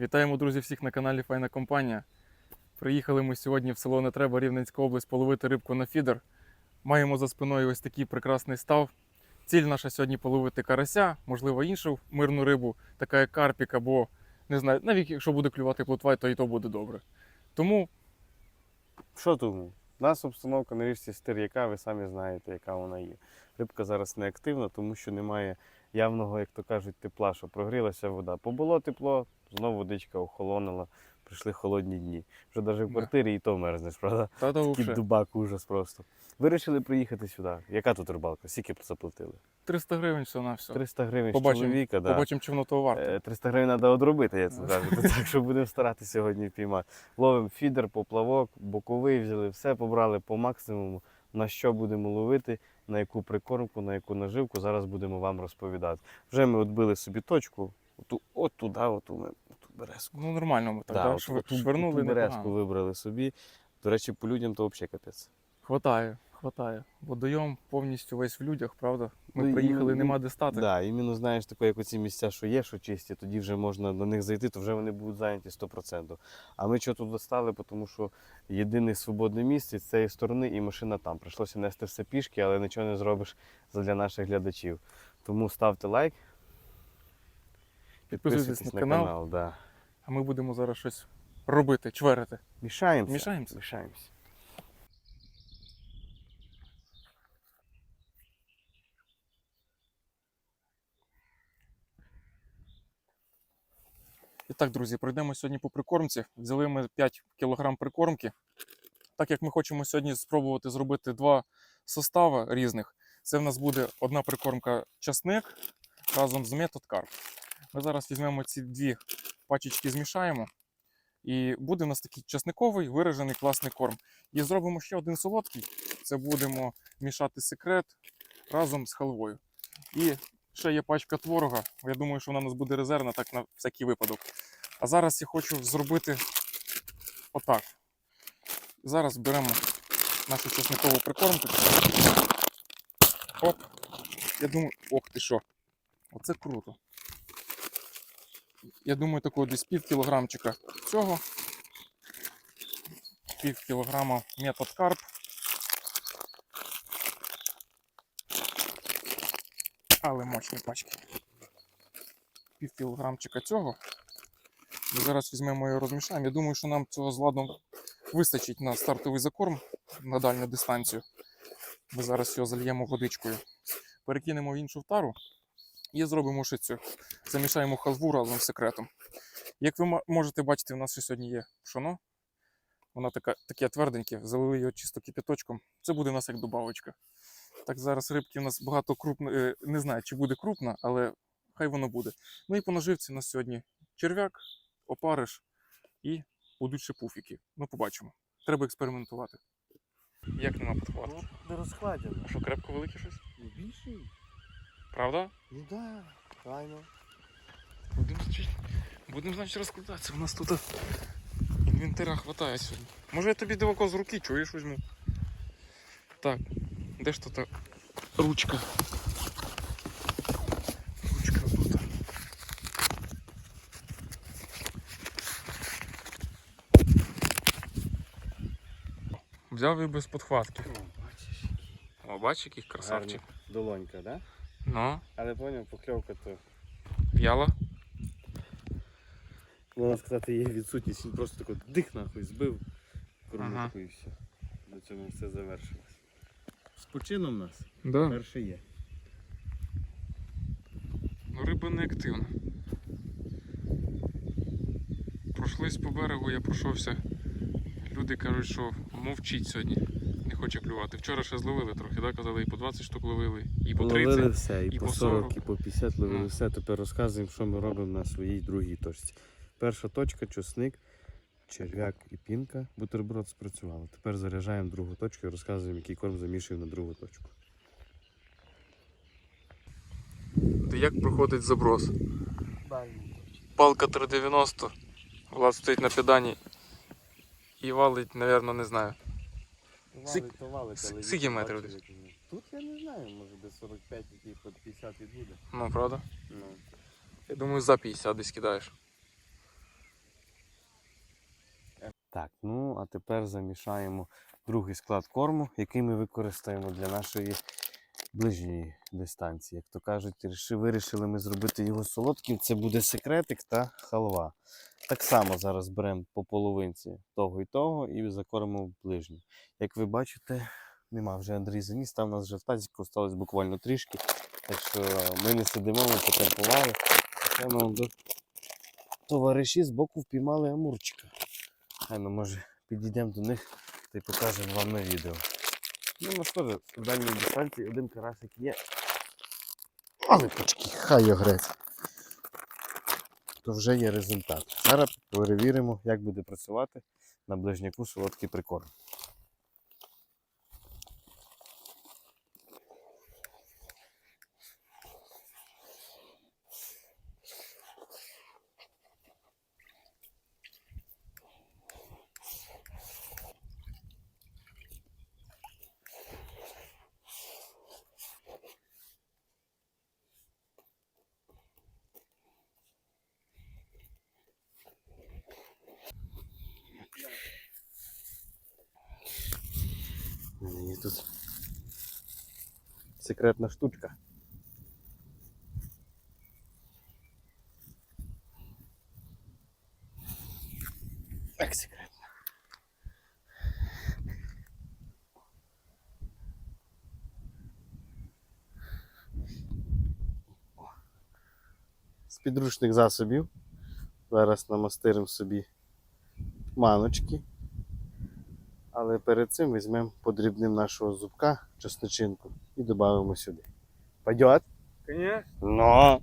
Вітаємо, друзі, всіх на каналі Файна Компанія. Приїхали ми сьогодні в село Нетреба, Рівненська область, половити рибку на фідер. Маємо за спиною ось такий прекрасний став. Ціль наша сьогодні половити карася, можливо, іншу мирну рибу, така як карпік, або не знаю, навіть якщо буде клювати плотва, то і то буде добре. Тому Що тому? У нас обстановка на річці стир, яка ви самі знаєте, яка вона є. Рибка зараз не активна, тому що немає явного, як то кажуть, тепла, що прогрілася вода. Побуло тепло, знову водичка охолонула, прийшли холодні дні. Вже навіть в квартирі і то мерзнеш, правда? та то Такий дубак ужас просто. Вирішили приїхати сюди. Яка тут рибалка? Скільки заплатили? 300 гривень все на все. 300 гривень з Побачимо, чоловіка. Да. Побачимо, чи воно того варто. Е, 300 гривень треба одробити, я це кажу. Так що будемо старатися сьогодні впіймати. Ловимо фідер, поплавок, боковий взяли, все побрали по максимуму. На що будемо ловити, на яку прикормку, на яку наживку. Зараз будемо вам розповідати. Вже ми отбили собі точку. Оту, от туди, оту ми оту березку. Ну, нормально ми так, да, от- швернули. березку вибрали собі. До речі, по людям то взагалі капець. Хватає, хватає. Водойом повністю весь в людях, правда? Ми Ну, приїхали, і- нема де стати. Так, да, іменно знаєш, таке, як оці місця, що є, що чисті, тоді вже можна до них зайти, то вже вони будуть зайняті 100%. А ми чого тут достали, тому що єдине свободне місце з цієї сторони і машина там. Прийшлося нести все пішки, але нічого не зробиш для наших глядачів. Тому ставте лайк, Підписуйтесь на канал, да. а ми будемо зараз щось робити, чверити. Мішаємося. Мішаємося? Мішаємося. Так, друзі, пройдемо сьогодні по прикормці. Взяли ми 5 кг прикормки. Так як ми хочемо сьогодні спробувати зробити два состави різних, це в нас буде одна прикормка часник разом з метод карп. Ми зараз візьмемо ці дві пачечки, змішаємо. І буде в нас такий часниковий виражений класний корм. І зробимо ще один солодкий. Це будемо мішати секрет разом з халвою. І ще є пачка творога. Я думаю, що вона у нас буде резервна, так на всякий випадок. А зараз я хочу зробити отак. Зараз беремо нашу чесникову прикормку. Оп. Я думаю, ох ти що. Оце круто. Я думаю, такого десь пів кілограмчика цього. Пів кілограма метод карп. Але мощні пачки. Пів кілограмчика цього. Ми зараз візьмемо і розмішаємо. Я думаю, що нам цього з ладом вистачить на стартовий закорм на дальню дистанцію. Ми зараз його зальємо водичкою. Перекинемо в іншу тару і зробимо ще цю. Замішаємо халву разом з секретом. Як ви можете бачити, у нас ще сьогодні є пшоно. Воно таке тверденьке, залили його чисто кипяточком. Це буде у нас як добавочка. Так зараз рибки у нас багато крупно, е, не знаю, чи буде крупна, але хай воно буде. Ну і по наживці у нас сьогодні черв'як, опариш і будуть ще пуфіки. Ну, побачимо. Треба експериментувати. Як нема підхвату? Не розкладено. Що, крепко велике щось? Більший? Правда? Ну так, правильно. Будемо значить, будем, значить розкладатися. У нас тут інвентаря хватає сьогодні. Може я тобі дивако з руки, чуєш, візьму. Так, де ж тут та ручка? Ручка тут. Взяв і без підхватки. О, бачиш. Який красавчик. Гарна долонька, да? Ну, Але поняв, покльовка то. в'яла. Можна сказати, є відсутність, він просто тако дих нахуй збив кормушку Ага. і все. На цьому все завершилось. З почином нас Да. перше є. Ну, риба не активна. Пройшлись по берегу, я пройшовся. Люди кажуть, що мовчить сьогодні. Не хоче клювати. Вчора ще зловили трохи, да? казали, і по 20 штук ловили, і по 30. Ловили все, і, і по по 40, 40. і по 50 ловили Ну. все. Тепер розказуємо, що ми робимо на своїй другій точці. Перша точка, чосник, черв'як і пінка. Бутерброд спрацювало. Тепер заряджаємо другу точку і розказуємо, який корм замішуємо на другу точку. Та як проходить заброс? Палка 390, Влад стоїть на педані і валить, напевно, не знаю. Валить, то валить, але скільки метрів десь? Тут я не знаю, може десь 45, який під 50 і буде. Ну, правда? Ну. Я думаю, за 50 десь кидаєш. Так, ну а тепер замішаємо другий склад корму, який ми використаємо для нашої ближньої дистанції. Як то кажуть, вирішили ми зробити його солодким. Це буде секретик та халва. Так само зараз беремо по половинці того і того і закормимо в ближній. Як ви бачите, нема вже Андрій заніс, там у нас вже в тазіку осталось буквально трішки. Так що ми не сидимо, ми потемпували. Це ми до товариші з боку впіймали амурчика. Хай ну може підійдемо до них та й покажемо вам на відео. Ну, ну що ж, в дальній дистанції один карасик є. Але почки, хай огрець. То вже є результат. Зараз перевіримо, як буде працювати на ближняку солодкий прикорм. У мене є тут секретна штучка. Так, секретна. З підручних засобів. Зараз намастиримо собі маночки. Але перед цим візьмемо подрібним нашого зубка, чесночинку, і додамо сюди. Пойдет? Конечно. Но.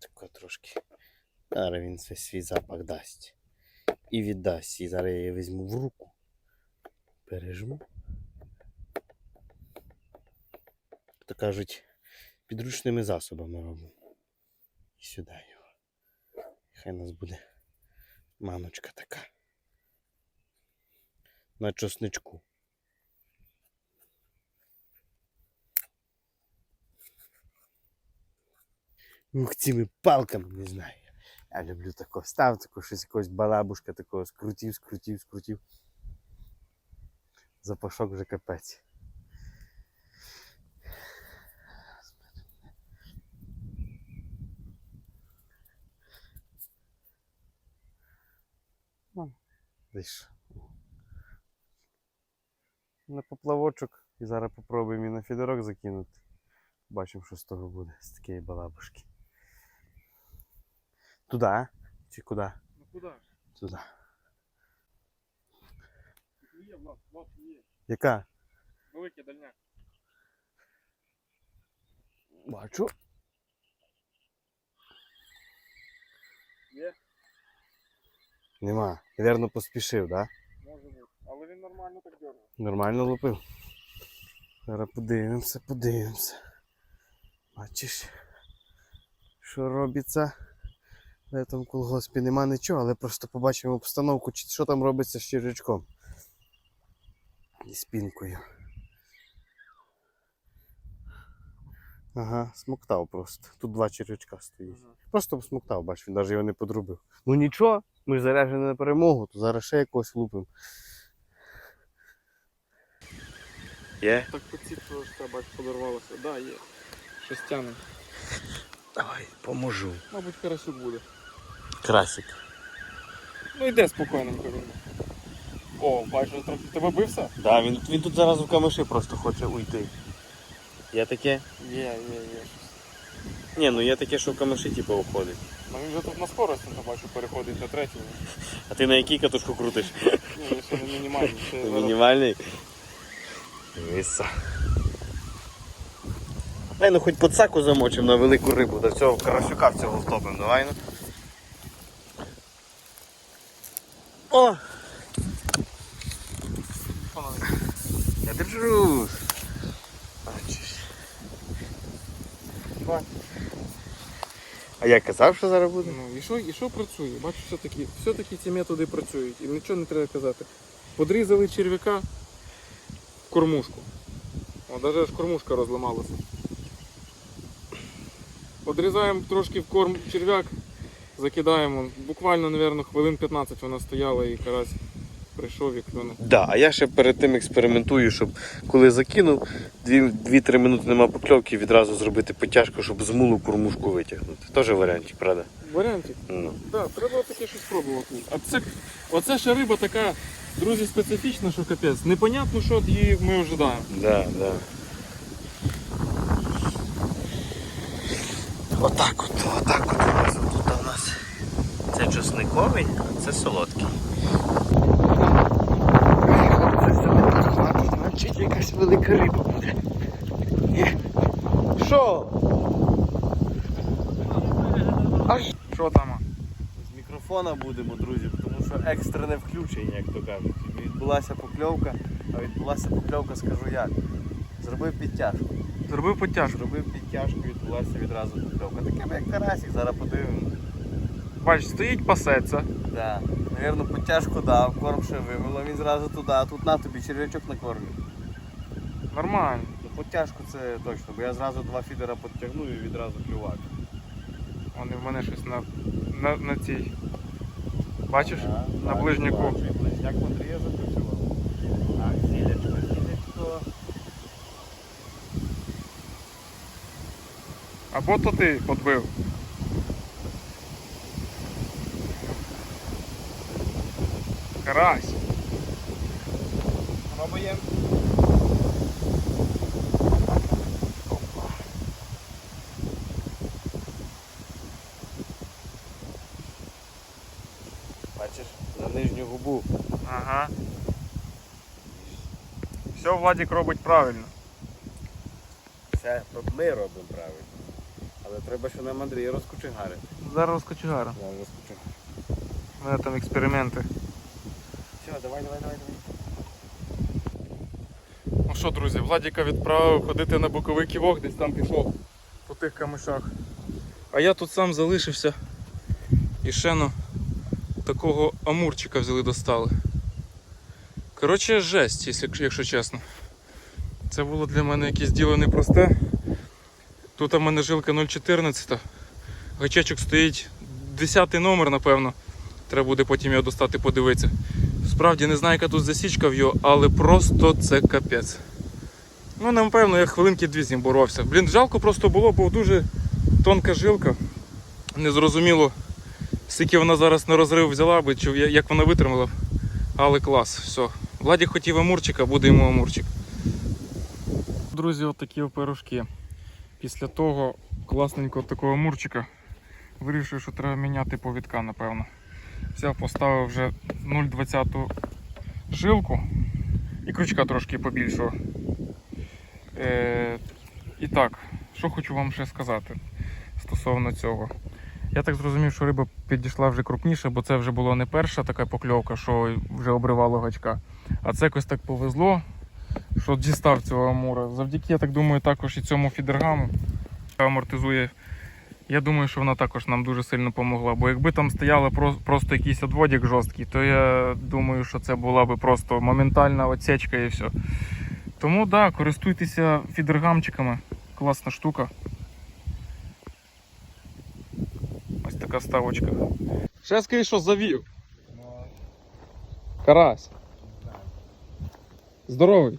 Тако трошки. Зараз він свій свій запах дасть. І віддасть. І зараз я її візьму в руку. Пережму. То кажуть, підручними засобами робимо. І сюди його. Хай нас буде маночка така. На чосничку. Ух, цими палками, не знаю. Я люблю тако. Став тако щось якогось балабушка такого скрутів, скрутів, скрутів. Запашок вже капець. Десь. На поплавочок і зараз попробуємо і на фідерок закинути. Бачимо, що з того буде, з такої балабушки. Туди. Чи куди? Ну куди? Туди. Є, Влад, Влад, є. Яка? Великий дальняк. Бачу. Є? Нема. Вірно поспішив, так? Да? Може бути. Але він нормально так дергає. Нормально лупив. Зараз подивимося, подивимося. Бачиш, що робиться в цьому колгоспі. Нема нічого, але просто побачимо обстановку, що там робиться з червячком. І спінкою. Ага, смоктав просто. Тут два червячка стоїть. Просто смоктав, бач, він навіть його не подрубив. Ну нічого, ми ж заряджені на перемогу, то зараз ще якось лупимо. Є? Так поціпало, що бач, подорвалося. Так, да, є. Щось тяне. Давай, поможу. Мабуть, карасюк буде. Красик. Ну йде спокійненько він. О, бачу, трохи тебе бився? Да, він, він тут зараз в камиші просто хоче уйти. Є таке? Є, є, є. Ні, ну є таке, що в камиші типу уходить. Ну він вже тут на скорості, то бачу, переходить на третю. А ти на якій катушку крутиш? Ні, ще не мінімальний. Ще Мінімальний. Виса. Дай ну хоч подсаку замочимо на велику рибу, до цього карасюка в цього втопимо, давай ну. О! Я держусь. Бачиш. Давай. А я казав, що зараз буде? Ну і що, і що працює? Бачу, все-таки, все-таки ці методи працюють. І нічого не треба казати. Подрізали черв'яка в кормушку. О, навіть аж кормушка розламалася. Подрізаємо трошки в корм черв'як, закидаємо. Буквально, мабуть, хвилин 15 вона стояла і карась прийшов і. Да, а я ще перед тим експериментую, щоб коли закинув, 2-3 минути нема покльовки, відразу зробити потяжку, щоб з мулу кормушку витягнути. Теж варіантик, правда? Варіантик. Ну. Так, треба таке щось спробувати. А це, оце ще риба така, друзі, специфічна, що капець. Непонятно, що її ми ожидаємо. Да, да. Отак от, отак от тут у нас. Це чесниковий, а це солодкий. Значить, якась велика риба буде. Що? Аж Що там? з мікрофона будемо, друзі, тому що екстрене включення, як то кажуть. Відбулася покльовка, а відбулася покльовка, скажу як. Зробив підтяжку. Зробив потяжку. Зробив підтяжку, відбулася відразу покльовка. Таке як карасик, зараз подивимося. Бач, стоїть пасеться. Да. Навірно, підтяжку дав, корм ще вивело, він зразу туди, а тут на тобі черв'ячок на кормі. Нормально. Ну, Підтяжку це точно, бо я зразу два фідера підтягну і відразу клювак. Вони в мене щось на, на, на цій. Бачиш? Да, на бачу, ближняку. Ближняк Андрія запрацював. Так, зілечко, зілечко. Або то ти подбив. Карась. Пробуємо. Бачиш, на нижню губу. Ага. Все Владик робить правильно. Це ми робимо правильно. Але треба, що нам Андрій розкочегарити. Зараз розкочегара. Зараз розкочегарити. У мене там експерименти. Все, давай, давай, давай, давай. Ну що, друзі, Владіка відправив ходити на боковий ківок, десь там пішов по тих камишах. А я тут сам залишився. І ще ну, такого амурчика взяли достали. Коротше, жесть, якщо чесно. Це було для мене якесь діло непросте. Тут у мене жилка 0,14. Гачечок стоїть 10 номер, напевно. Треба буде потім його достати, подивитися. Справді не знаю, яка тут засічка в його, але просто це капець. Ну, напевно, я хвилинки дві з ним боровся. Блін, жалко просто було, бо дуже тонка жилка. Незрозуміло, скільки вона зараз на розрив взяла би, чи як вона витримала. Але клас, все. Владі хотів амурчика, буде йому амурчик. Друзі, от такі пирожки. Після того класненького такого амурчика вирішив, що треба міняти повідка, напевно. Взяв, поставив вже 0,20 жилку і крючка трошки побільшого. Е, і так, що хочу вам ще сказати стосовно цього. Я так зрозумів, що риба підійшла вже крупніше, бо це вже була не перша така покльовка, що вже обривало гачка. А це якось так повезло, що дістав цього амура. Завдяки, я так думаю, також і цьому фідергаму амортизує я думаю, що вона також нам дуже сильно допомогла. Бо якби там стояла просто якийсь одводик жорсткий, то я думаю, що це була би просто моментальна отсечка і все. Тому так, да, користуйтеся фідергамчиками. Класна штука. Ось така ставочка. Ще скажи, що завів. Карась. Здоровий.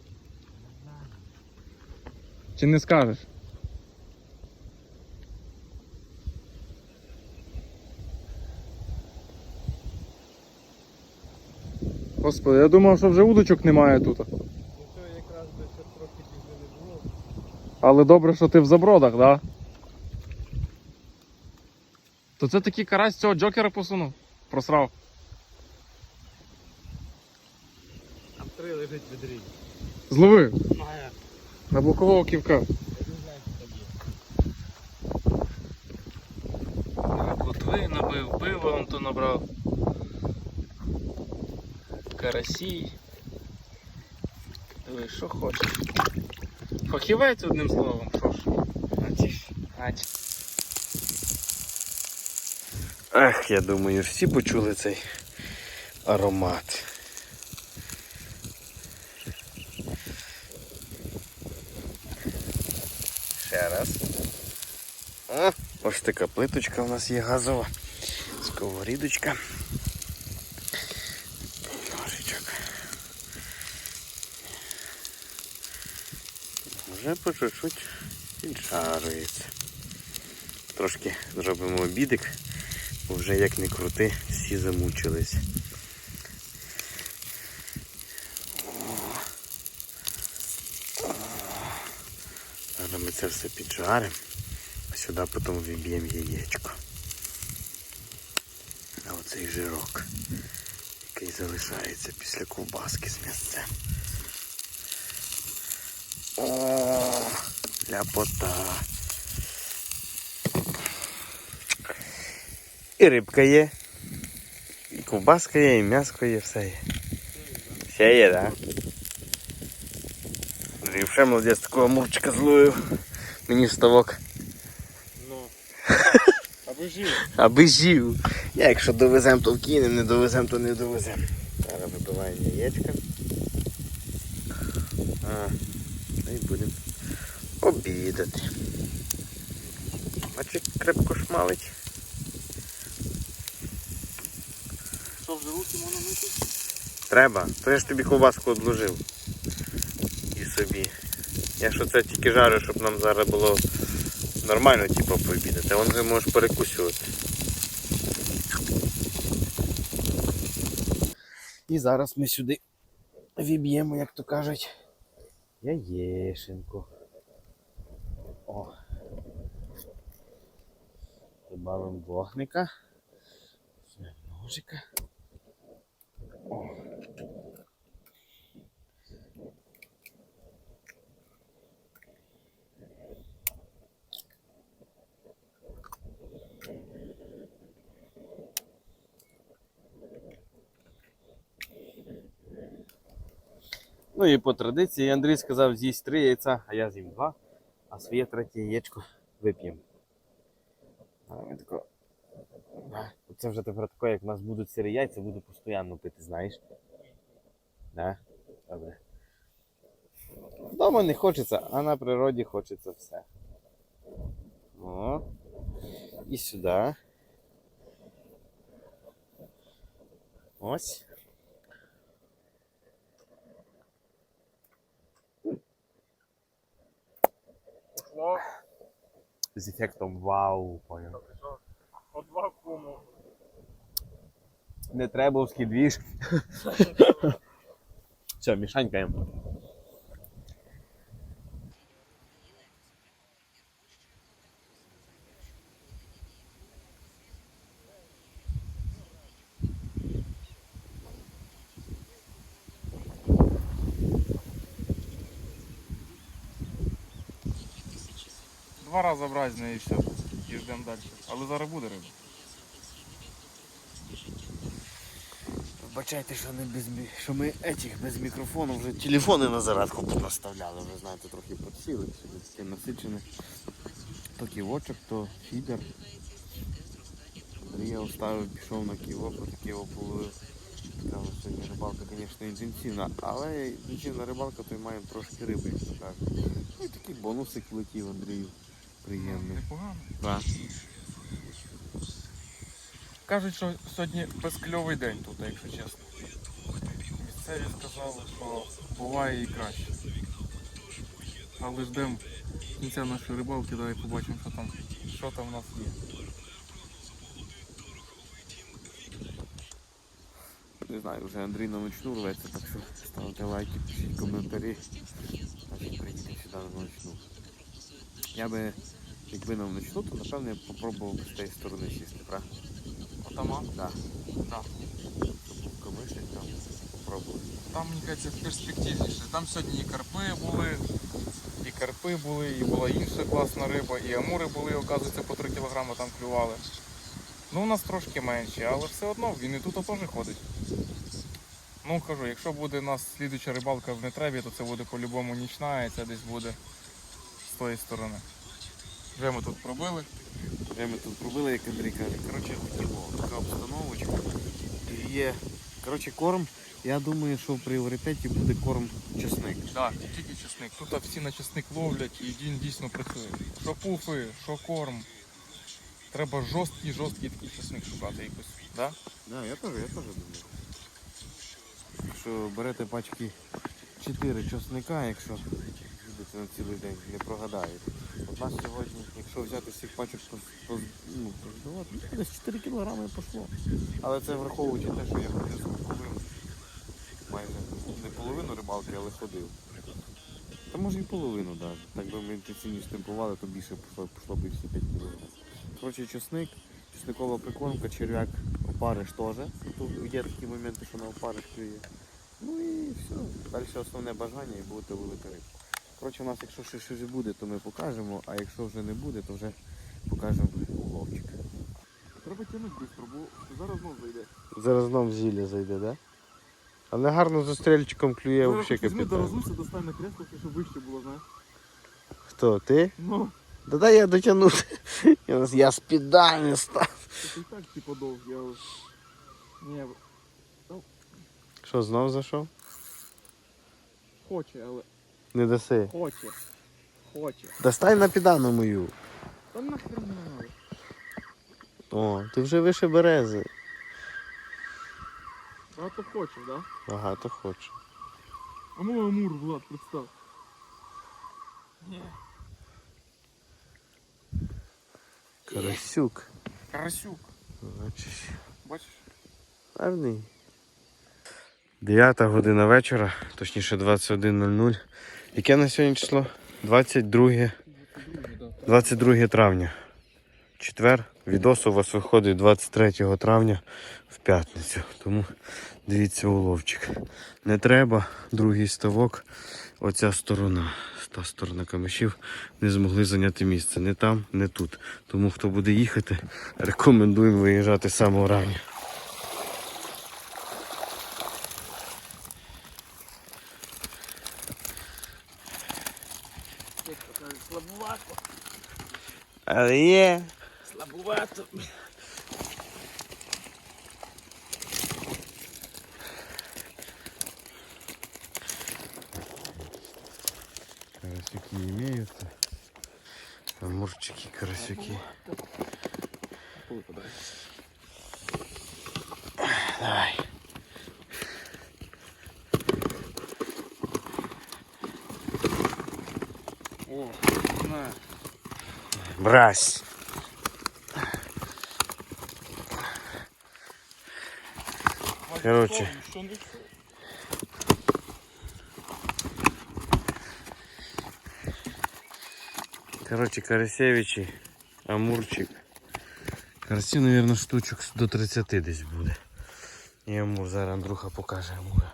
Чи не скажеш? Господи, я думав, що вже удочок немає тут. якраз би ще трохи не було. Але добре, що ти в забродах, так? Да? То це такий карась цього джокера посунув. Просрав. Там три лежить в відрі. Зловив. Має. На бокового ківка. Котви набив, пиво он то набрав. Карасі. Диви, що хочеш. Фахівець одним словом, що ж. Бачиш. Я думаю, всі почули цей аромат. Ще раз. О, ось така плиточка у нас є газова. Сковорідочка. Ножичок. Вже по чуть-чуть піджарюється. Трошки зробимо обідик, бо вже як не крути, всі замучились. Зараз ми це все піджаримо, сюди потім виб'ємо яєчко. А оцей жирок, який залишається після ковбаски з м'ясцем. О, ляпота. І рибка є, і ковбаска є, і м'яско є, все є. Все є, так? Да? Вже молодець такого мурчика зловив. Мені в ставок. Аби жив. Аби жив. Я якщо довеземо, то вкинемо, не довеземо, то не довеземо. Зараз вибиваємо яєчка. А, ну і будемо обідати. Бачиш, крепко шмалить. Що вже руки можна мити? Треба, то я ж тобі ковбаску одложив. І собі. Я що це тільки жарю, щоб нам зараз було нормально типу, пообідати. А вже можеш перекусювати. І зараз ми сюди віб'ємо, як то кажуть, яєшенку. О. Добавимо вогника. Ножика. О. Ну і по традиції Андрій сказав з'їсть три яйця, а я з'їм два, а своє третє яєчко вип'ємо. Це вже тепер таке, як в нас будуть сирі яйця, буду постійно пити, знаєш. Да? Добре. Вдома не хочеться, а на природі хочеться все. О. І сюди. Ось. Пошло. З ефектом вау, понял. От вакууму. Не требовський двіж. Все, мішанькаємо. Два рази брати з неї і все. І йдемо далі. Але зараз буде риба. Вибачайте, що, не без, мі- що ми етіх без мікрофону вже телефони на зарядку наставляли. Ви знаєте, трохи підсіли, сьогодні таке насичене. То ківочок, то фідер. Андрій я оставив, пішов на ківо, по ківо половив. Така сьогодні рибалка, звісно, інтенсивна, але інтенсивна рибалка, то й маємо трошки риби, як то кажуть. Ну і такий бонусик влетів Андрію. Приємний. Непогано. Да. Кажуть, що сьогодні безкльовий день тут, якщо чесно. Місцеві сказали, що буває і краще. Але ждемо кінця нашої рибалки, давай побачимо, що там, що там в нас є. Не знаю, вже Андрій на ночну рветься, так що ставте лайки, пишіть коментарі. Значить приїдемо сюди на ночну. Я би, якби на ночну, то напевно я б попробував з тієї сторони сісти, правда? Отама? Так. Щоб був там попробувати. Там, мені кажеться, перспективніше. Там сьогодні і карпи були, і карпи були, і була інша класна риба, і амури були, оказується, по 3 кг там клювали. Ну, у нас трошки менші, але все одно він і тут теж ходить. Ну, кажу, якщо буде у нас слідуча рибалка в нетребі, то це буде по-любому нічна, і це десь буде з тої сторони. Вже ми тут пробили. Ми тут пробили, як Андрій каже. Коротше, хотіло, така обстановочка. Є. Коротше, корм. Я думаю, що в пріоритеті буде корм чесник. Так, тільки чесник. Тут всі на чесник ловлять і він дійсно працює. Що пуфи, що корм. Треба жорсткий, жорсткий такий чесник шукати якось. Да? Да, я теж, я теж думаю. Якщо берете пачки 4 чесника, якщо будете на цілий день, не прогадаєте. От нас сьогодні, якщо взяти всіх пачок, то, ну, ну, десь 4 кілограми пішло. Але це враховуючи те, що я ходив половину, майже не половину рибалки, але ходив. Та може і половину навіть. Так би ми інтенсивніше темпували, то більше пішло, пішло б і всі 5 кілограмів. Коротше, чесник, чесникова прикормка, черв'як, опариш теж. Тут є такі моменти, що на опариш клює. Ну і все. Далі основне бажання і будете ловити рибу. Коротше, у нас якщо ще щось буде, то ми покажемо, а якщо вже не буде, то вже покажемо уловчик. Треба тягнути швидко, бо зараз знов зайде. Зараз знов зілля зайде, так? Да? Але гарно за стрільчиком клює взагалі Візьми до достань на кресло, щоб вище було, знаєш. Хто, ти? Ну, Да дай я дотягну. Я, я спідальний став. і так типу довг, я... Ні, Що, знов зайшов? хоче, але Не даси. хоче. Хоче. Достань на підану мою. Та нахрен не. О, ти вже вище берези. Багато хоче, да? Багато хочу. А мой Амур, Влад, представ. Ні. Карасюк. Карасюк, Бачиш. бачиш? Гарний. 9 година вечора, точніше 21.00. Яке на сьогодні число? 22, 22 травня. Четвер. Відос у вас виходить 23 травня в п'ятницю. Тому дивіться уловчик. Не треба, другий ставок. Оця сторона. Та сторона камишів не змогли зайняти місце. Не там, не тут. Тому хто буде їхати, рекомендуємо виїжджати самого рання. Але є. слабувато. Карасюки имеются. Амурчики, карасюки. Давай. О, на Брась. Короче. Що не все. Короче, Карасевичі, Амурчик. Карасів, наверное, штучок до 30 десь буде. І Амур, зараз Андрюха покаже Амура.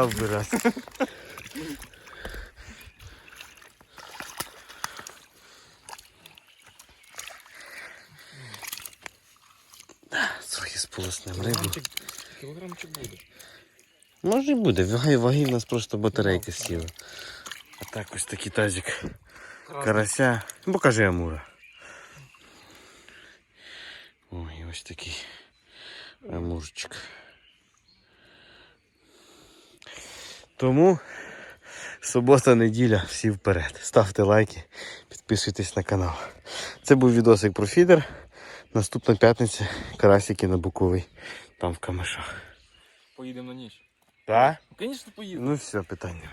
Дав би раз. Трохи сполоснем рибу. Кілограмчик буде. Може і буде, ваги, ваги в нас просто батарейки сіли. А так ось такий тазик карася. Ну, покажи Амура. Ой, ось такий амурчик. Тому субота, неділя, всі вперед. Ставте лайки, підписуйтесь на канал. Це був відосик про фідер. Наступна п'ятниця карасики на Буковий, там в камешах. Поїдемо на ніч. Так? Ну, звісно, поїдемо. Ну все, питання.